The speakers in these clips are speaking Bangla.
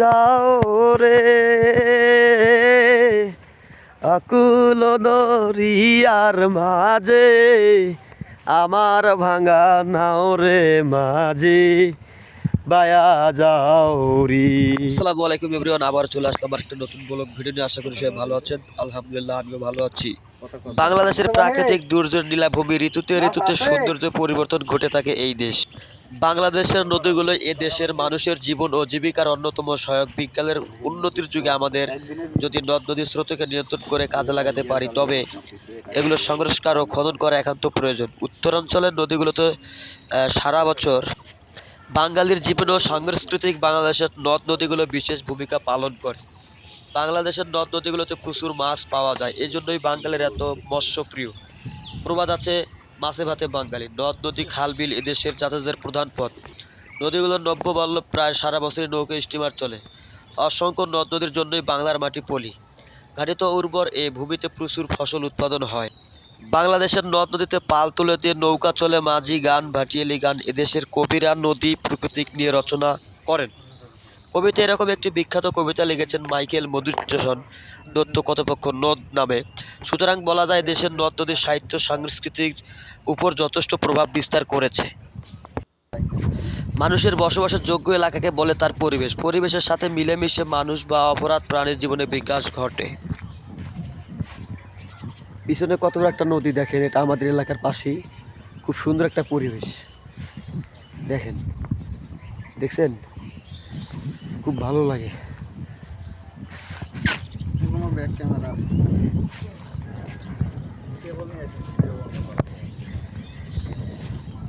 যাও রে। আকুল দরিয়ার মাঝে আমার ভাঙা নাও রে মাঝে। বায়া যাও রি। আসসালামু আলাইকুম এভরিওয়ান আবার চলে আসলাম আর একটা নতুন ব্লগ ভিডিও নিয়ে। আশা করি সবাই ভালো আছেন। আলহামদুলিল্লাহ, আমিও ভালো আছি। বাংলাদেশের প্রাকৃতিক দুর্যোগ, নীলাভূমি, ঋতুতে ঋতুতে সৌন্দর্য পরিবর্তন ঘটে থাকে এই দেশ। বাংলাদেশের নদীগুলো এ দেশের মানুষের জীবন ও জীবিকার অন্যতম সহায়ক বিজ্ঞানের উন্নতির যুগে আমাদের যদি নদ নদীর স্রোতকে নিয়ন্ত্রণ করে কাজে লাগাতে পারি, তবে এগুলো সংস্কার ও খনন করা একান্ত প্রয়োজন। উত্তরাঞ্চলের নদীগুলোতে সারা বছর বাঙালির জীবন ও সাংস্কৃতিক বাংলাদেশের নদ নদীগুলো বিশেষ ভূমিকা পালন করে। বাংলাদেশের নদ নদীগুলোতে প্রচুর মাছ পাওয়া যায় এই জন্যই বাঙালির এত মৎস্যপ্রিয়। প্রবাদ আছে মাছে ভাতে বাঙালি। নদ, নদী, খাল, বিল এদেশের যাতায়াতের প্রধান পথ। নদীগুলোর নব্যবল্লভ প্রায় সারা বছরই নৌকা স্টিমার চলে। অসংখ্য নদ নদীর জন্যই বাংলার মাটি পলি। ঘাটিত উর্বর এ ভূমিতে প্রচুর ফসল উৎপাদন হয়। বাংলাদেশের নদ নদীতে পাল তুলে দিয়ে নৌকা চলে মাঝি গান, ভাটিয়ালি গান এদেশের কবিরা নদী প্রকৃতিক নিয়ে রচনা করেন। কবিতা এরকম একটি বিখ্যাত কবিতা লিখেছেন মাইকেল মধুসূদন দত্ত কতপক্ষ নদ নামে। সুতরাং বলা যায় দেশের নদ নদীর সাহিত্য সাংস্কৃতিক উপর যথেষ্ট প্রভাব বিস্তার করেছে। মানুষের বসবাসের যোগ্য এলাকাকে বলে তার পরিবেশ। পরিবেশের সাথে মিলেমিশে মানুষ বা অপরাধ প্রাণীর জীবনে বিকাশ ঘটে। পিছনে কত বড় একটা নদী দেখেন, এটা আমাদের এলাকার পাশেই। খুব সুন্দর একটা পরিবেশ। দেখেন। দেখছেন? খুব ভালো লাগে।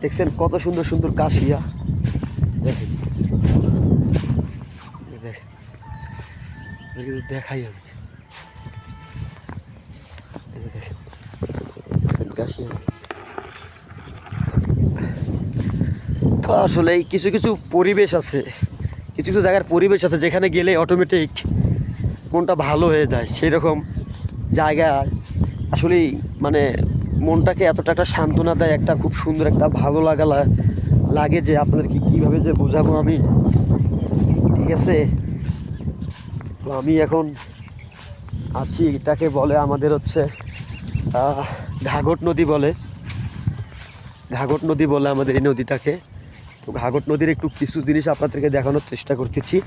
দেখছেন কত সুন্দর সুন্দর কাশিয়া। দেখেন। দেখাই আমি কাশিয়া। তো আসলে কিছু কিছু পরিবেশ আছে। কিছু কিছু জায়গার পরিবেশ আছে যেখানে গেলে অটোমেটিক মনটা ভালো হয়ে যায়। সেই রকম জায়গায় আসলেই মানে মনটাকে এতটা একটা সান্ত্বনা দেয়, একটা খুব সুন্দর একটা ভালো লাগা লাগে যে আপনাদেরকে কীভাবে যে বোঝাবো আমি। ঠিক আছে? তো আমি এখন আছি, এটাকে বলে আমাদের হচ্ছে ঘাঘট নদী বলে। ঘাঘট নদী বলে আমাদের এই নদীটাকে। তো নদীর একটু কিছু জিনিস আপনাদেরকে দেখানোর চেষ্টা করতেছি।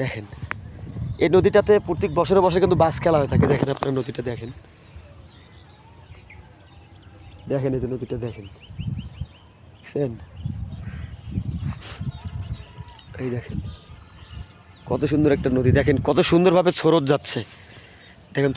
দেখেন, এই নদীটাতে প্রত্যেক বছরে বছরে কিন্তু বাস খেলা হয়ে থাকে। দেখেন আপনার নদীটা দেখেন। দেখেন এই যে নদীটা দেখেন। দেখছেন? এই দেখেন, কত সুন্দর একটা নদী। দেখেন, কত সুন্দরভাবে স্রোত যাচ্ছে। দেখেন